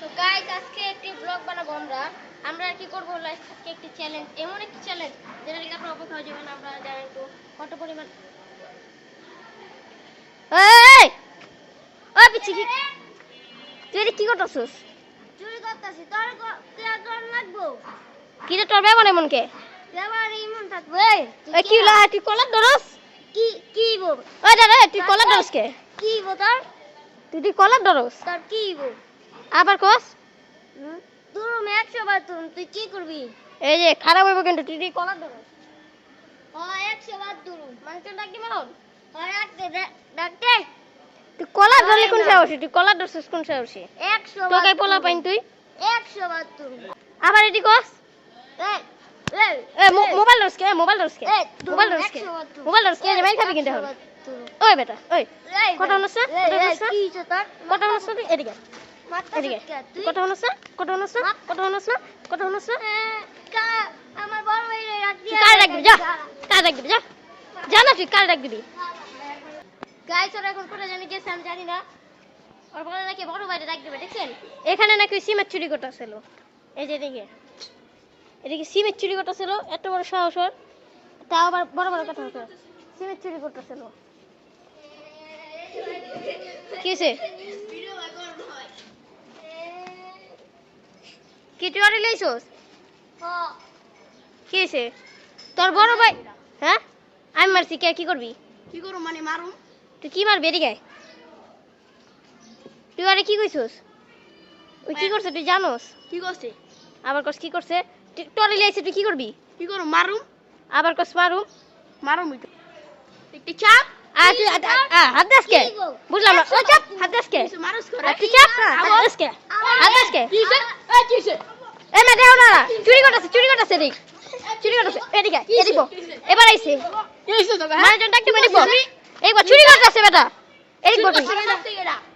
তো গাইস আজকে একটি ব্লগ বানাবো আমরা। আমরা আর কি করব লাইক আজকে একটি চ্যালেঞ্জ এমন একটি চ্যালেঞ্জ যেটা লিখে আপনারা অবাক হয়ে যাবেন আমরা জানেন তো। কত পরিমাণ এই! ওই পিছি কি তুই এটা কি করতেছিস? চুরি করতেছি তোর কে তোর লাগবো? কি রে তোর বেমন এমন কে? এবার ইমন থাকব। এই কি হলো তুই কলার ধরস কি কি বো ওই দাদা তুই কলার ধরস কে? কি বো তোর? তুই তুই কলার ধরস তোর কি বো আবার কস? তোর একশো বার তুই তুই কি করবি? এই যে খারাপ হইব কিন্তু তুই তুই কলার ধরস ও একশো বার তুই মানুষজন ডাকি মারন? ও ডাকতে ডাকতে তুই কলার ধরলি কোন সাহসী? তুই কলার ধরছিস কোন সাহসী? একশো বার তোকে পোলা পাইন তুই? একশো বার তুই আবার এটি কস? মোবাইল মোবাইল মোবাইল ধরস কে? একশো বার তুই। মোবাইল খাবি কিন্তু এখন। ওই বেটা ওই। কটা এই, কত? কত কত আমার বড় রাখ কার দিবি? যা যা। কার ডাক দিবি? যা। যা না তুই কার ডাক দিবি? গাইস ওরা এখন কোথায় জানি গেছে আমি জানি না। ওর বলে নাকি বড় ডাক দিবে দেখছেন? এখানে নাকি সিমের চুরি করতেছিল। এই যে এদিকে। এদিকে সিমের চুরি করতেছিল এত বড় সাহস ওর। তাও আবার বড় বড় কথা হতো সিমের চুরি করতেছিল। কি হয়েছে? কি তুই অরে লইছস কি হয়েছে তোর বড় ভাই হ্যাঁ? আমি মারছি কে কি করবি? কি করো মানে মারুম? তুই কি মারবি এদিকে। তুই আরে কি কইছস? ওই কি করছে তুই জানোস? কি করছে? আবার কস কি করছে? তুই টরে তুই কি করবি? কি করো মারুম? আবার কস মারুম? মারুম একটি চাপ। আ তুই আ- আ- আ, হাত দাস কে বুঝলাম না। ওই চাপ হাত দাস কে তুই চাপ হাত দাস কে হাত দাস কে কিসে এই কিসে এ না দেও না। চুরি করতেছে চুরি করতেছে এদিক। চুরি করতেছে এদিকে এদিক বো। এবার আইছে। মানুষজন ডাকতে এদিক বো। এদিক বো, চুরি করতেছে বেটা। এদিক বো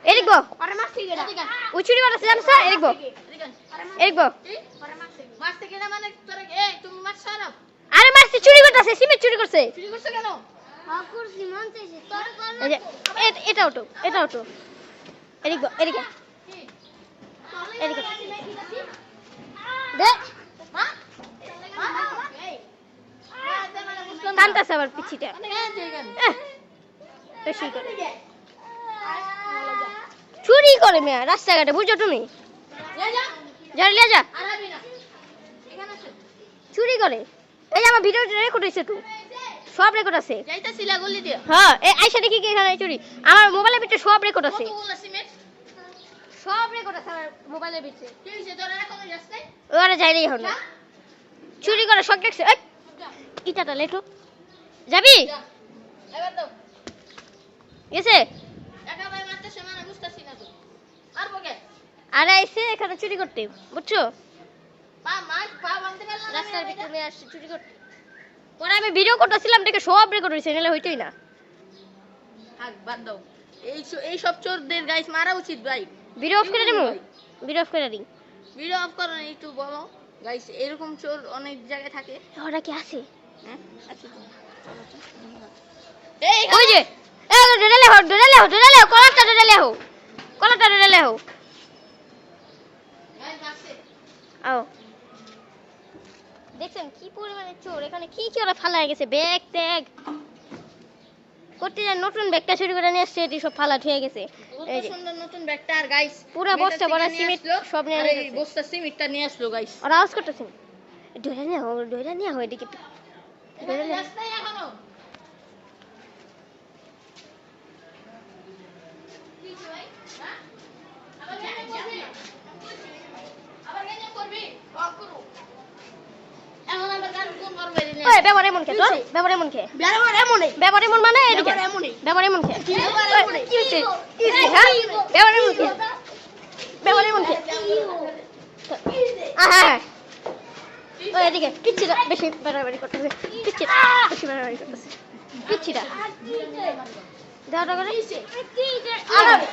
এদিক বো আরে মারতে চুরি করতেছে জানিস এদিক বো বো মানে আরে মারছে চুরি করতেছে সিমেন্ট চুরি করছে। চুরি করছ কেন? এদিক এদিকে। এদিকে। টানতাছে আবার পিছিটা বেশি করে। চুরি করে মেয়া রাস্তাঘাটে বুঝছ তুমি? যা যা। চুরি করে। এই আমার ভিডিও রেকর্ড হয়েছে তো। সব রেকর্ড আছে। যাইতাছিলা গলি দিয়া। হ্যাঁ এই আইসা দেখি কি এখানে চুরি। আমার মোবাইলের ভিতরে সব রেকর্ড আছে। কতগুলো সিমেন্ট সব রেকর্ড আছে আমার মোবাইলের ভিতরে। কি হইছে তোর এখনও যাস ওরা যাই নাই চুরি করে শখ দেখছে। এই ইটাটা লেটো যাবি? যা। এবার দাও। গেছে? একা ভাই মারতেছে মানে বুঝতাছি না তো। আর বকে আর এখানে চুরি করতে বুঝছ? পা পা রাস্তার ভিতরে আসছে চুরি করতে। পরে আমি ভিডিও করতেছিলাম দেখে সব রেকর্ড হয়েছে নাহলে হইতোই না। থাক বাদ দাও। এই এই সব চোরদের গাইস মারা উচিত ভাই। ভিডিও অফ করে দেবো? ভিডিও অফ করে দিই। ভিডিও অফ করো না একটু বলো। গাইস এরকম চোর অনেক জায়গায় থাকে। ওরা কি আছে? হ্যাঁ এই ওই যে এ ডেলে হো ডেলে হো ডেলে হো কলারটা ডেলে হো কলারটা ডেলে হো গাইস আছে। আও। দেখছেন কি পরিমাণে চোর? এখানে কি কি ওরা ফালা গেছে? Bag tag. করতে যায় নতুন ব্যাগটা চুরি করে নিয়ে আসছে এটি সব ফালা হয়ে গেছে। এই যে সুন্দর নতুন ব্যাগটা আর গাইস পুরা বস্তা ভরা সিমেন্ট সব নিয়ে আরে গেছে। বস্তা সিমেন্টটা নিয়ে আসলো গাইস ওরা আওয়াজ করতেছেন নিয়ে নিয়ে এদিকে। নিয়ে রাস্তায় এখনও। কিছু আবার করবি? করবি? ওই ব্যবহার এমন খে তোর ব্যবহার এমন খে ব্যবহার এমনই ব্যবহার এমন মানে এদিকে ব্যবহার এমন খে ব্যবহার ওই, এমনই। কি হইছে কি হইছে হ্যাঁ ব্যবহার এমন খে ব্যবহার এমন খে আহা ওই এদিকে কিচ্ছি বেশি বাড়াবাড়ি করতেছে কিচ্ছি বেশি বাড়াবাড়ি করতেছে কিচ্ছি না দাও দাও করে আরে